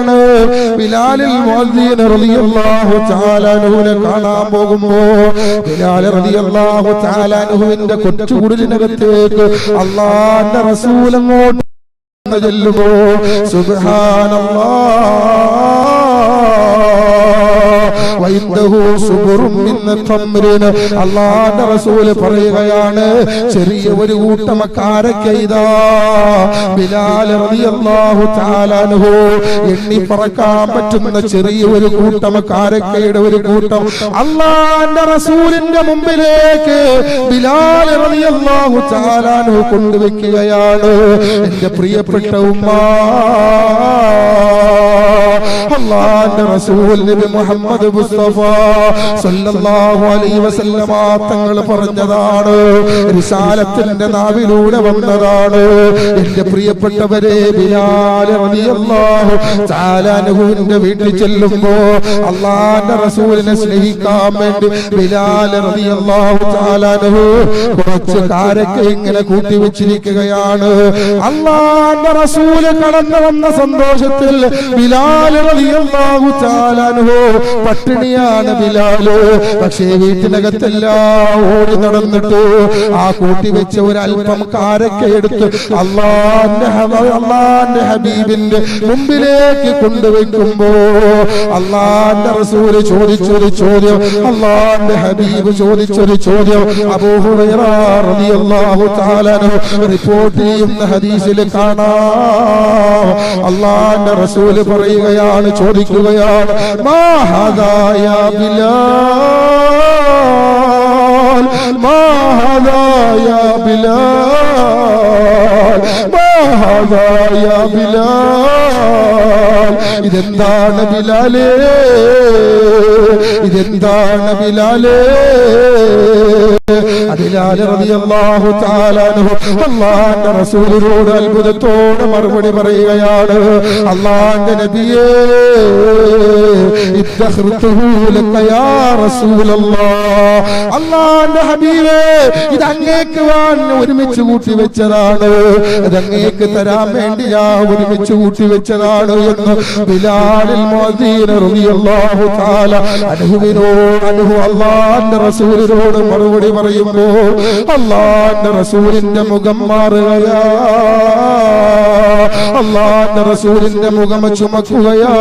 പറയുകയാണ് ബിലാലിൽ മുഅദ്ദിൻ റളിയല്ലാഹു തആല അൻഹുവിനെ കാണാൻ പോകുമ്പോ ബിലാൽ റളിയല്ലാഹു തആല അൻഹുവിന്റെ കൊച്ചുകുടിലിനകത്തേക്ക് അല്ലാഹുവിന്റെ റസൂൽ അങ്ങോട്ട് ചെല്ലുമോ സുബ്ഹാനല്ലാഹ്. അള്ളാന്റെ റസൂൽ പറയുകയാണ് ചെറിയ ഒരു കൂട്ടം കാരക്കൈതാ ബിലാൽ റളിയല്ലാഹു തആല അൻഹു എണ്ണി പറക്കാൻ പറ്റുന്ന ചെറിയ ഒരു കൂട്ടം കാരക്കയുടെ ഒരു കൂട്ടം അള്ളാന്റെ റസൂലിന്റെ മുമ്പിലേക്ക് ബിലാൽ റളിയല്ലാഹു തആല അൻഹു കൊണ്ടുവയ്ക്കുകയാണ്. എന്റെ പ്രിയപ്പെട്ട ഉമ്മ അള്ളാന്റെ റസൂൽ നബി മുഹമ്മദ് മുസ്തഫ സല്ലല്ലാഹു അലൈഹി വസല്ലമ തങ്ങൾ പറഞ്ഞതാണ് റിസാലത്തിന്റെ നാവിലൂടെ വന്നതാണ്. എന്റെ പ്രിയപ്പെട്ടവരെ ബിലാൽ റളിയല്ലാഹു തആല അൻഹുവിന്റെ വീട്ടിൽ ചെല്ലുമ്പോ അള്ളാന്റെ റസൂലിനെ സ്നേഹിക്കാൻ വേണ്ടി ബിലാൽ റളിയല്ലാഹു തആല അൻഹു കുറച്ച് കാരൊക്കെ ഇങ്ങനെ കൂട്ടി വെച്ചിരിക്കുകയാണ്. അള്ളാന്റെ റസൂൽ കടന്നു വന്ന സന്തോഷത്തിൽ ബിലാൽ റളിയല്ലാഹു തആല അൻഹു പട്ടിണിയാണ് ബിലാൽ. പക്ഷേ വീട്ടിനകത്തെല്ലാം ഓടി നടന്നിട്ട് ആ കൂട്ടി വെച്ച ഒരു അല്പം കാരക്ക എടുത്ത് അള്ളാന്റെ അള്ളാന്റെ ഹബീബിന്റെ മുമ്പിലേക്ക് കൊണ്ടുവെക്കുമ്പോ അള്ളാന്റെ റസൂൽ ചോദിച്ചൊരു ചോദ്യം അള്ളാന്റെ ഹബീബ് ചോദിച്ചൊരു ചോദ്യം. റിപ്പോർട്ട് ചെയ്യുന്ന ഹദീസിൽ കാണാം. അള്ളാന്റെ റസൂൽ പറയുകയാണ് ചോദിക്കുകയാണ് മാ ഹദാ യാ ബിലാൽ മാ ഹദാ യാ ബിലാൽ മാ ഹദാ യാ ബിലാൽ ഇതെന്താണ് ബിലാലേ ഇതെന്താണ് ബിലാലേ അല്ലാഹുവിന്റെ റസൂലിനോട് അത്ഭുതത്തോടെ മറുപടി പറയുകയാണ്. അല്ലാഹുവിന്റെ നബിയേ. അല്ലാഹുവിന്റെ ഹബീബേ ഇത് അങ്ങേക്ക് വാണ് ഒരുമിച്ച് കൂട്ടി വെച്ചതാണ്. ഇത് അങ്ങേക്ക് തരാൻ വേണ്ടിയാ ഒരുമിച്ച് കൂട്ടി വെച്ചതാണ് എന്ന് ബിലാലിൽ റളിയല്ലാഹു തആല അനുഹുവിനോട് അൻഹു അല്ലാഹുവിന്റെ റസൂലിനോട് മറുപടി പറയുമ്പോൾ അള്ളാന്റെ റസൂലിന്റെ മുഖം മാറുകയാ. അള്ളാന്റെ റസൂലിന്റെ മുഖം ചുമക്കുകയാ.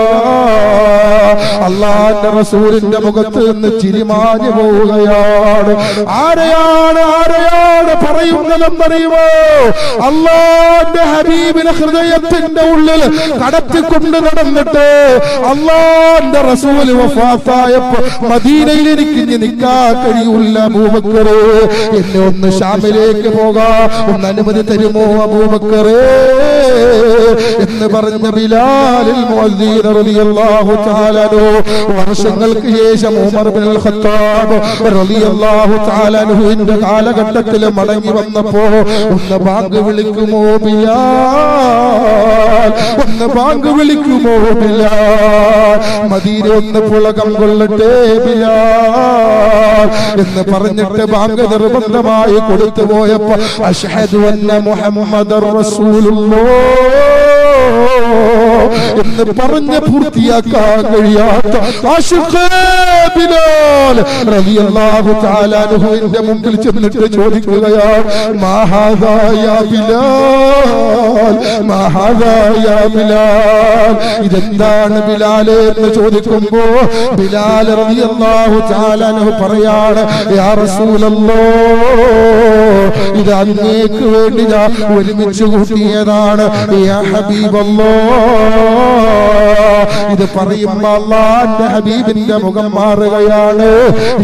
അള്ളാന്റെ റസൂലിന്റെ മുഖത്ത് നിന്ന് ചിരിമാഞ്ഞു പോവുകയാണ്. ആരെയാണ് ആരെയാണ് പറയുന്നതെന്നറിയുമോ? അള്ളാന്റെ ഹബീബിനെ ഹൃദയത്തിന്റെ ഉള്ളിൽ കടത്തിക്കൊണ്ട് നടന്നിട്ട് അള്ളാന്റെ റസൂൽ വഫാത്തായപ്പോ മദീനയിൽ എനിക്ക് നിൽക്കാൻ കഴിയൂല അബൂബക്കറേ. എന്നെ ഒന്ന് ഷാമിലേക്ക് പോകാ. ഒന്ന് അനുമതി തരുമോ അബൂബക്കറേ? എന്ന് പറഞ്ഞ റളിയല്ലാഹു വർഷങ്ങൾക്ക് ശേഷം ഉമർ ബിൻ ഖത്താബ് റളിയല്ലാഹു കാലഘട്ടത്തിൽ മടങ്ങി വന്നപ്പോ ഒന്ന് ബാങ്ക് വിളിക്കുമോ ഒന്ന് ബാങ്ക് വിളിക്കുമോ ബിലാൽ? മദീന ഒന്ന് പുളകം കൊള്ളട്ടെ ബിലാൽ. എന്ന് പറഞ്ഞിട്ട് ബാങ്ക് നിർബന്ധമായി കൊടുത്തു പോയപ്പോ അഷ്ഹദു അന്ന മുഹമ്മദർ എന്ന് പറഞ്ഞ് പൂർത്തിയാക്കാൻ കഴിയാത്ത അൻഹുവിന്റെ മുമ്പിൽ ചെന്നിട്ട് ചോദിക്കുകയാണ് മഹാദായ ബിലാൽ? മഹാദായ ബിലാൽ? ഇതെന്താണ് ബിലാൽ എന്ന് ചോദിക്കുമ്പോ ബിലാൽ റളിയല്ലാഹു തആല പറയാണ് യാ റസൂലല്ലാഹ് ഇത് അങ്ങേക്ക് വേണ്ടി ഞാൻ ഒരുമിച്ച് കൂട്ടിയതാണ്. ഇത് പറയുമ്പോ ഹബീബിന്റെ മുഖം മാറുകയാണ്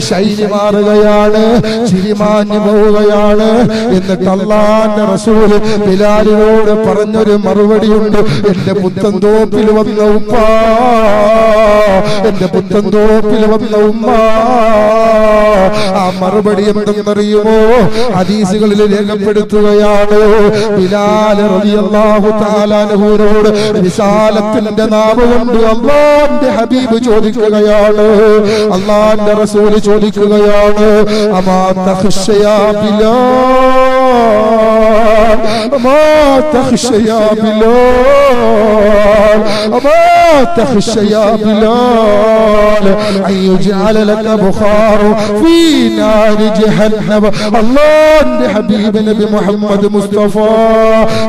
ശൈലി മാറുകയാണ് ചിരിമാഞ്ഞു പോവുകയാണ്. എന്നിട്ട് അള്ളാന്റെ റസൂൽ ബിലാലിനോട് പറഞ്ഞൊരു മറുപടിയുണ്ട്. എന്റെ പുത്തൻ തോപ്പിൽ വന്ന ഉപ്പ എന്റെ പുത്തൻ തോപ്പിൽ വന്ന ഉമ്മ ആ മറുപടി എന്തെന്നറിയുമോ? ഹദീസുകളിൽ രേഖപ്പെടുത്തുകയാണ്. ബിലാൽ വിശാലത്തിന്റെ നാവ് കൊണ്ട് അള്ളാന്റെ ഹബീബ് ചോദിക്കുകയാണ്. അള്ളാന്റെ റസൂൽ ചോദിക്കുകയാണ് അമാ തഖ്ശയാ ബിലാൽ? ما تخشى يا بلال ما تخشى يا بلال أن يجعل لك بخار في نار جهنم الله حبيب نبي محمد مصطفى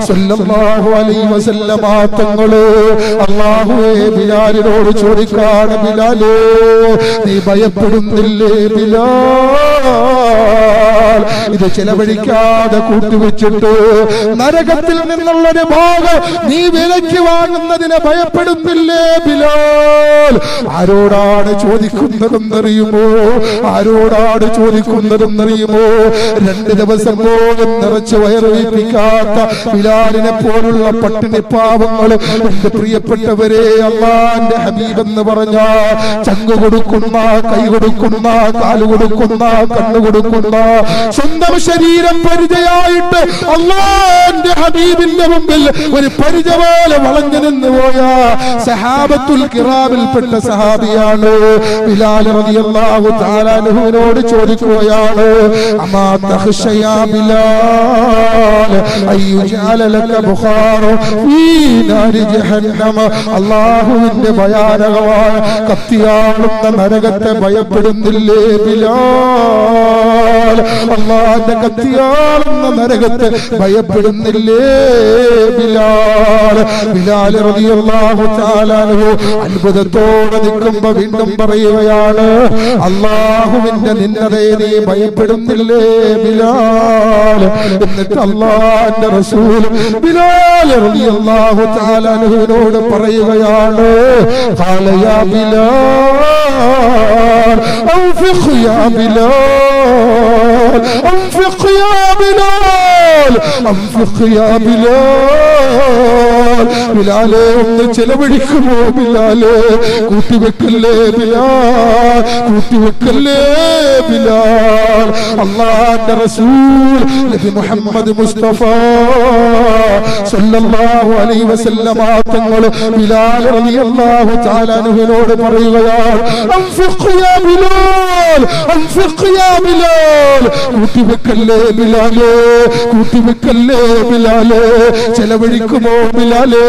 صلى الله عليه وسلم തങ്ങള് അള്ളാഹുവേ ബിലാലിനോട് ചോദിക്കാണ് ബിലാലേ നീ ഭയപ്പെടുന്നില്ലേ ബിലാൽ ഇത് ചെലവഴിക്കാതെ കൂട്ടിവെച്ചിട്ട് നരകത്തിൽ നിന്നുള്ളൊരു ഭാഗം നീ വിലയ്ക്ക് വാങ്ങുന്നതിനെ ഭയപ്പെടുന്നില്ലേ ബിലാൽ? ആരോടാണ് ചോദിക്കുന്നതെന്നറിയുമോ? ആരോടാണ് ചോദിക്കുന്നതെന്നറിയുമോ? രണ്ട് ദിവസം പോലും നിറച്ച് വയറുവയ്പ്പിക്കാത്ത ബിലാലിനെ പോലുള്ള പട്ടിണി പാവങ്ങൾ എന്റെ പ്രിയപ്പെട്ടവരെ അള്ളാന്റെ ഹബീബ് എന്ന് പറഞ്ഞ ചങ്ക് കൊടുക്കുന്ന കൈ കൊടുക്കുന്ന കാൽ കൊടുക്കുന്ന കണ്ണു കൊടുക്കുന്ന സ്വന്തം ശരീരം പരിചയായിട്ട് അള്ളാന്റെ ഹബീബിന്റെ മുമ്പിൽ ഒരു പരിച പോലെ വളഞ്ഞു നിന്ന് പോയ സഹാബത്തുൽ കിറാബിൽപ്പെട്ട സഹാബിയാണ്. ബിലാൽ റളിയല്ലാഹു തആല അൻഹുവിനോട് ചോദിക്കുകയാണ് അമാ തഖ്ശയാ ബിലാൽ? അയ്യുജഅല ലക ബുഖാറു ഫീ നാരി ജഹന്നമ? അല്ലാഹുവിന്റെ ഭയാനകമായ കത്തിയാളുന്ന നരകത്തെ ഭയപ്പെടുന്നില്ലേ ബിലാൽ? കത്തിയാൽ അള്ളാന്റെ കത്തിയാളെന്ന നരകത്തെ ഭയപ്പെടുന്നില്ലേ? ബിലാൽ. ബിലാൽ റളിയല്ലാഹു തആലാഹു അത്ഭുതത്തോടെ നിൽക്കുമ്പോ വീണ്ടും പറയുകയാണ് അള്ളാഹുവിന്റെ നിന്നതയെ നീ ഭയപ്പെടുന്നില്ലേ ബിലാൽ? എന്നിട്ട് അള്ളാന്റെ റസൂൽ ബിലാൽ റളിയല്ലാഹു തആലാഹുവിനോട് പറയുകയാണ് ഖാല യാ ബിലാൽ ഔഫിഖ് ബിലാൽ. أنفق يا بلال. ബിലാൽ അഫ്ഖിയാ യാ ബിലാൽ. ബിലാലെ ഒന്ന് ചെലവഴിക്കുമോ ബിലാലെ? കൂട്ടിവെക്കല്ലേ ബിലാൽ? കൂട്ടിവെക്കല്ലേ ബിലാൽ? അള്ളാന്റെ റസൂൽ നബി മുഹമ്മദ് മുസ്തഫ. സല്ലല്ലാഹു അലൈഹി വസല്ലമ തങ്ങൾ ബിലാൽ റളിയല്ലാഹു തആല അൻഹുവിനോട് പറയുകയാണ് അൻഫഖ് യാ ബിലാൽ അൻഫഖ് ബിലാൽ. കൂട്ടിവെക്കല്ലേ ബിലാലേ? കൂട്ടിവെക്കല്ലേ ബിലാലേ? ചെലവഴിക്കുമോ ബിലാലേ?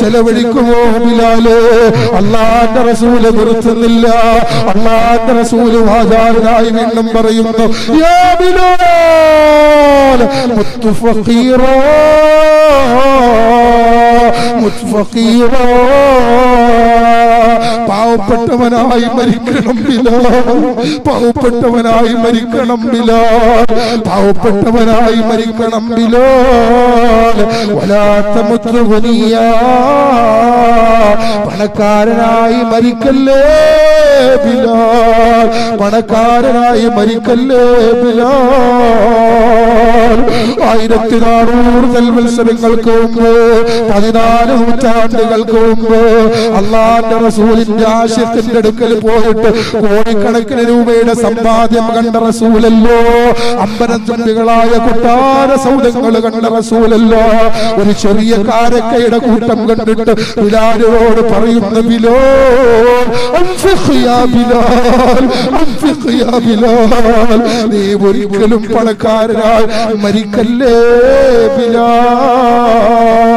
ചെലവഴിക്കുമോ ബിലാലേ? അള്ളാന്റെ റസൂൽ നിർത്തുന്നില്ല. അള്ളാന്റെ റസൂൽ വാചാരനായി വീണ്ടും പറയുന്നു യാ ബിലാൽ പാവപ്പെട്ടവനായി മരിക്കണം ബിലാൽ പാവപ്പെട്ടവനായി മരിക്കണം ബിലാൽ പാവപ്പെട്ടവനായി മരിക്കണം ബിലാൽ വലാത്ത മുത്തുവനിയ പണക്കാരനായി മരിക്കല്ലേ ബിലാൽ? പണക്കാരനായി മരിക്കല്ലേ ബിലാൽ? ആയിരത്തി നാനൂറ് നെൽമത്സരങ്ങൾക്ക് മുമ്പ് പതിനാല് നൂറ്റാണ്ടുകൾക്ക് മുമ്പ് അള്ളാന്റെ റസൂലിന്റെ ആശയത്തിന്റെ അടുക്കൽ പോയിട്ട് കോടിക്കണക്കിന് രൂപയുടെ സമ്പാദ്യം കണ്ട റസൂലല്ലോ. അമ്പരത്തുണ്ടികളായ കൊട്ടാര സൗദങ്ങൾ കണ്ട റസൂലല്ലോ. ഒരു ചെറിയ കാരക്കയുടെ കൂട്ടം കണ്ടിട്ട് ബിലാലിനോട് പറയുന്ന ബിലാൽ നീ ഒരിക്കലും പണക്കാരനായി മരിക്കല്ലേ ബിലാൽ?